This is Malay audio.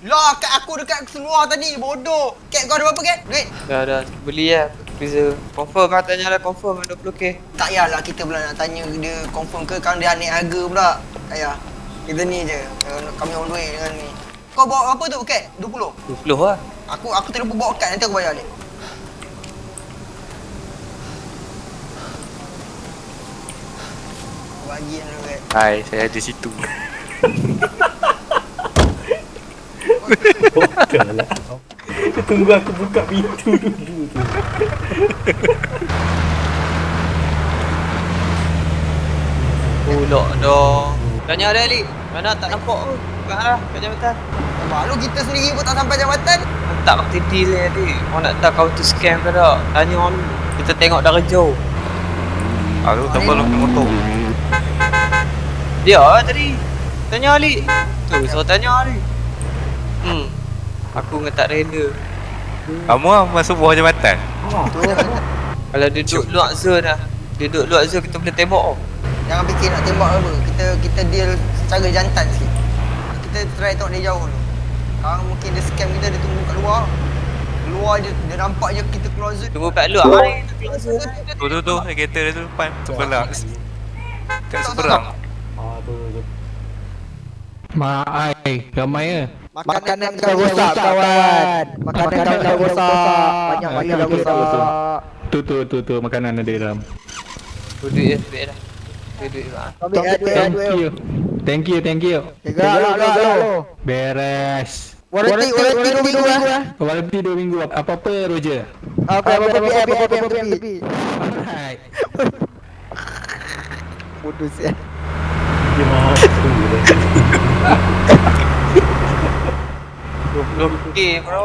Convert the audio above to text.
Lah kat aku dekat keluar tadi bodoh. Kat kau ada berapa kat? Duit? Dah dah beli lah freezer. Confirm kan tanya lah confirm 20k. Tak payahlah kita pula nak tanya dia confirm ke kan dia naik harga pula. Tak payah. Kita ni je. Kami on duit dengan ni. Kau bawa apa tu kat? 20? 20 lah. Aku aku terlupa bawa kad nanti aku bayar balik. Bagi yang dulu kat. Hai, saya ada situ. Bukan lah. Tunggu aku buka pintu dulu tu. Pulak dah. Tanya ada Ali. Mana tak nampak tu. Bukan lah kat jambatan. Malu kita sendiri pun tak sampai jabatan. Tak pakai deal ni tadi. Orang nak tahu kau tu scam ke tak. Tanya orang. Kita tengok dari jauh. Aku tak perlu motor. Dia tadi. Tanya Ali. Tu, so tanya Ali. Hmm. Aku dengan tak rela. Kamu lah masuk bawah jambatan. Kalau dia duduk luar zone lah. Dia duduk luar zone kita boleh tembak oh. Jangan fikir nak tembak apa. Kita kita deal secara jantan sikit. Kita try tengok dia jauh dulu. Sekarang mungkin dia scam kita dia tunggu kat luar. Keluar je dia nampak je kita keluar zone. Tunggu kat luar ni. Kita keluar zone. Tu tu tu, kereta dia tu depan sebelah. Kat seberang. Ah tu tu. Mai, ramai ya. Makanan kau rosak kawan. Makanan kau rosak. Banyak banyak okey, rosak. Tu tu tu tu makanan ada dalam. Duit je, duit dah. Duit duit lah. Eh, Thank you. Thank you, thank you. Beres. Warranty warranty dua minggu eh. Warranty 2 minggu. Apa-apa Roger. Apa apa apa apa apa apa apa. Alright. Bodoh sial. Dia mahu tunggu dah. 20k bro.